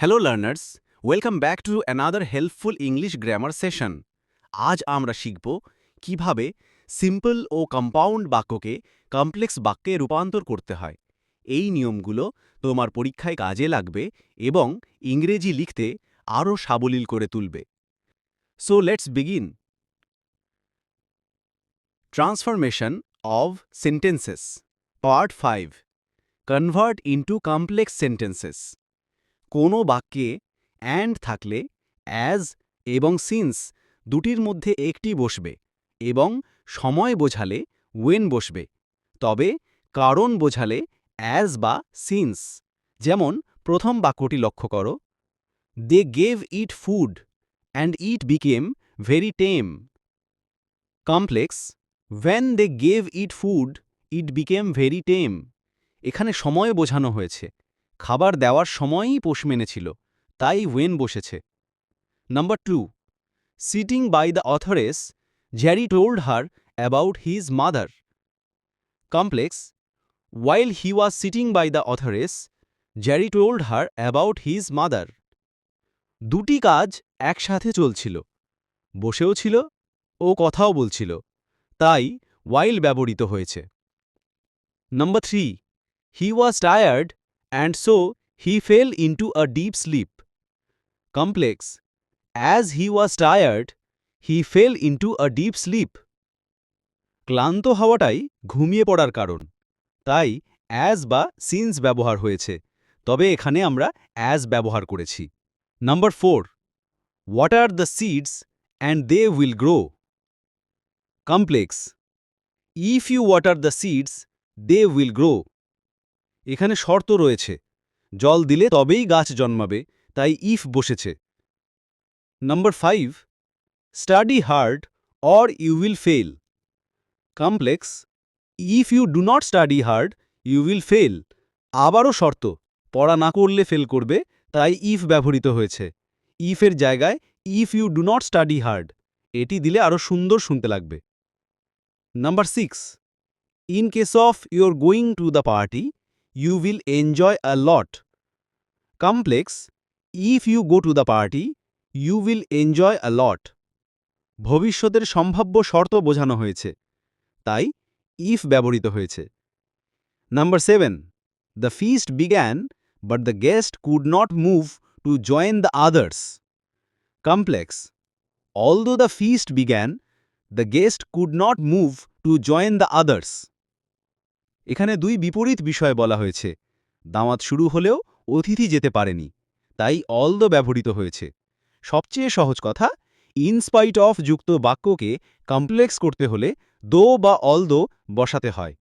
Hello learners welcome back to another helpful English grammar session আজ আমরা শিখব কীভাবে সিম্পল ও কম্পাউন্ড বাক্যকে কমপ্লেক্স বাক্যে রূপান্তর করতে হয়। এই নিয়মগুলো তোমার পরীক্ষায় কাজে লাগবে এবং ইংরেজি লিখতে আরও সাবলীল করে তুলবে। So let's begin transformation of sentences part five convert into complex sentences কোনো বাক্যে অ্যান্ড থাকলে অ্যাজ এবং সিন্স দুটির মধ্যে একটি বসবে এবং সময় বোঝালে ওয়েন বসবে। তবে কারণ বোঝালে অ্যাজ বা সিন্স যেমন, প্রথম বাক্যটি লক্ষ্য করো they gave it food and it became very tame complex when they gave it food it became very tame এখানে সময় বোঝানো হয়েছে। খাবার দেওয়ার সময়ই পোষ মেনেছিল, তাই ওয়েন বসেছে। Number two, sitting by the authoress, Jerry told her about his mother. Complex, while he was sitting by the authoress, Jerry told her about his mother. দুটি কাজ একসাথে চলছিল, বসেও ছিল ও কথাও বলছিল, তাই ওয়াইল ব্যবহৃত হয়েছে। Number three, he was tired and so he fell into a deep sleep. Complex. As he was tired, he fell into a deep sleep. ক্লান্ত হওয়াটাই ঘুমিয়ে পড়ার কারণ। তাই অ্যাজ বা সিন্স ব্যবহার হয়েছে। তবে এখানে আমরা অ্যাজ ব্যবহার করেছি। Number four water the seeds and they will grow complex if you water the seeds they will grow এখানে শর্ত রয়েছে। জল দিলে তবেই গাছ জন্মাবে, তাই ইফ বসেছে। Number five, study hard or you will fail. Complex, if you do not study hard, you will fail. আবারও শর্ত, পড়া না করলে ফেল করবে, তাই ইফ ব্যবহৃত হয়েছে। ইফের জায়গায়, if you do not study hard, এটি দিলে আরও সুন্দর শুনতে লাগবে। Number six, in case of your going to the party you will enjoy a lot. Complex, if you go to the party, you will enjoy a lot. ভবিষ্যতের সম্ভাব্য শর্ত বোঝানো হয়েছে তাই ইফ ব্যবহৃত হয়েছে number seven the feast began but the guest could not move to join the others complex although the feast began the guest could not move to join the others এখানে দুই বিপরীত বিষয় বলা হয়েছে। দামাত শুরু হলেও অতিথি যেতে পারেনি, তাই অল দ্য ব্যবহৃত হয়েছে। সবচেয়ে সহজ কথা ইনস্পাইট অফ যুক্ত বাক্যকে কমপ্লেক্স করতে হলে দো বা অল দো বসাতে হয়।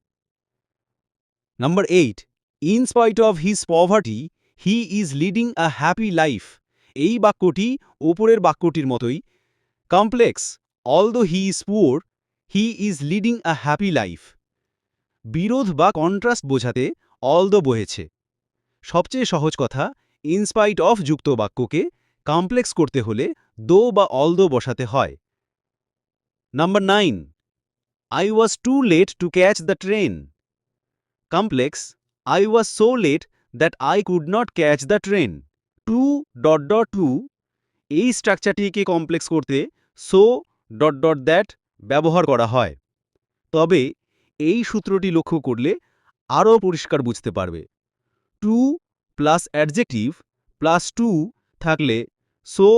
Number eight in spite of his poverty, he is leading a happy life. এই বাক্যটি ওপরের বাক্যটির মতোই। Complex although he is poor he is leading a happy life. বিরোধ বা কন্ট্রাস্ট বোঝাতে অল দ্য বহেছে। সবচেয়ে সহজ কথা ইনস্পাইট অফ যুক্ত বাক্যকে কমপ্লেক্স করতে হলে দো বা অল দো বসাতে হয়। Number nine I was too late to catch the train complex I was so late that I could not catch the train too dot dot to এই স্ট্রাকচারটিকে কমপ্লেক্স করতে সো ডট ডট দ্যাট ব্যবহার করা হয়। তবে এই সূত্রটি লক্ষ্য করলে আরও পরিষ্কার বুঝতে পারবে। Too plus adjective plus to থাকলে so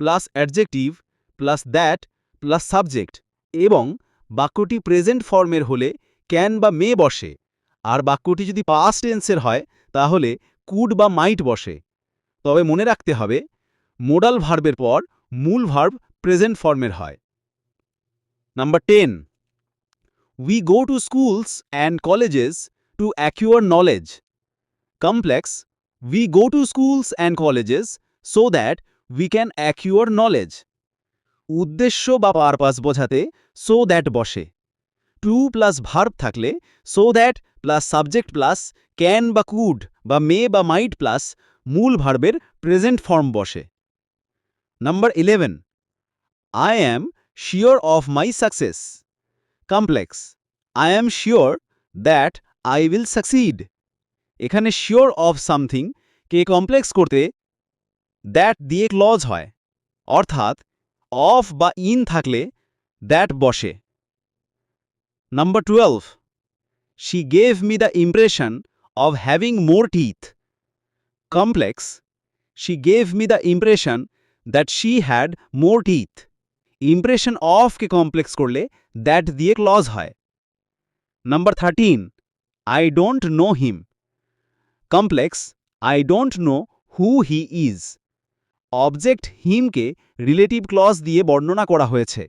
plus adjective plus that plus subject এবং বাক্যটি প্রেজেন্ট ফর্মের হলে ক্যান বা মে বসে। আর বাক্যটি যদি পাস্ট টেন্সের হয়, তাহলে কুড বা মাইট বসে। তবে মনে রাখতে হবে মোডাল ভার্বের পর মূল ভার্ব প্রেজেন্ট ফর্মের হয়। Number ten We go to schools and colleges to acquire knowledge. Complex. We go to schools and colleges so that we can acquire knowledge. উদ্দেশ্য বা পারপাস বোঝাতে সো দ্যাট বসে টু প্লাস ভার্ব থাকলে so that plus subject plus can বা could বা may বা might plus মূল ভার্বের প্রেজেন্ট ফর্ম বসে number eleven I am sure of my success complex I am sure that I will succeed এখানে sure of something কে complex করতে that দিয়ে ক্লজ হয়। অর্থাৎ অফ বা ইন থাকলে দ্যাট বসে। Number twelve she gave me the impression of having more teeth complex she gave me the impression that she had more teeth impression অফকে complex করলে that দিয়ে clause হয়। Number thirteen I don't know him complex I don't know who he is object হিমকে relative clause দিয়ে বর্ণনা করা হয়েছে।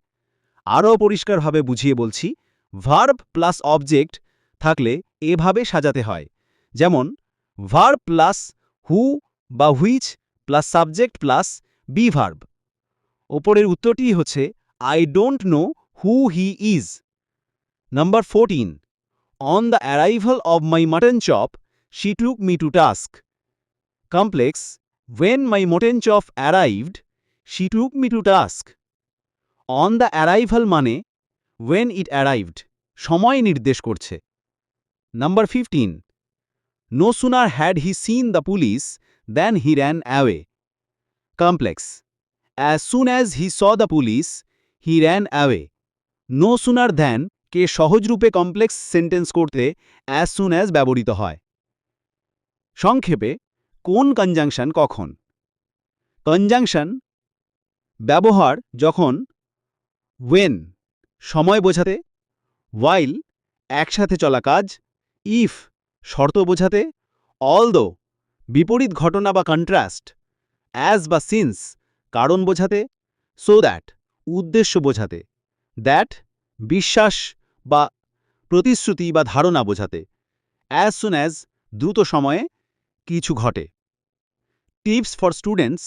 আরও পরিষ্কারভাবে বুঝিয়ে বলছি ভার্ব প্লাস অবজেক্ট থাকলে এভাবে সাজাতে হয়। যেমন ভার্ব প্লাস হু বা which plus subject plus be verb ওপরের উত্তরটি হচ্ছে I don't know Who he is number fourteen on the arrival of my mutton chop she took me to task complex When my mutton chop arrived, she took me to task. On the arrival মানে when it arrived সময় নির্দেশ করছে number fifteen no sooner had he seen the police then he ran away complex as soon as he saw the police he ran away no sooner than কে সহজরূপে complex sentence করতে as soon as ব্যবহৃত হয়। সংক্ষেপে, কোন conjunction কখন? Conjunction, ব্যবহার যখন when সময় বোঝাতে ওয়াইল একসাথে চলা কাজ ইফ শর্ত বোঝাতে অল দো বিপরীত ঘটনা বা কন্ট্রাস্ট অ্যাজ বা সিন্স কারণ বোঝাতে সো দ্যাট উদ্দেশ্য বোঝাতে। দ্যাট বিশ্বাস বা প্রতিশ্রুতি বা ধারণা বোঝাতে, অ্যাজ সুন অ্যাজ দ্রুত সময়ে কিছু ঘটে। Tips for students,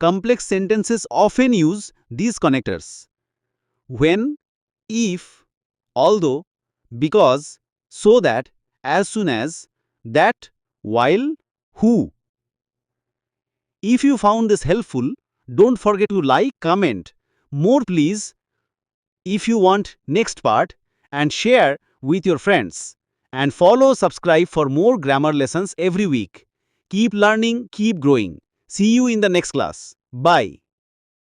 complex sentences of an use this connectors. When, if, although, because, so that, as soon as that while who. If you found this helpful, don't forget to like, comment, more please if you want next part, and share with your friends. And follow, subscribe for more grammar lessons every week. Keep learning, keep growing. See you in the next class. Bye.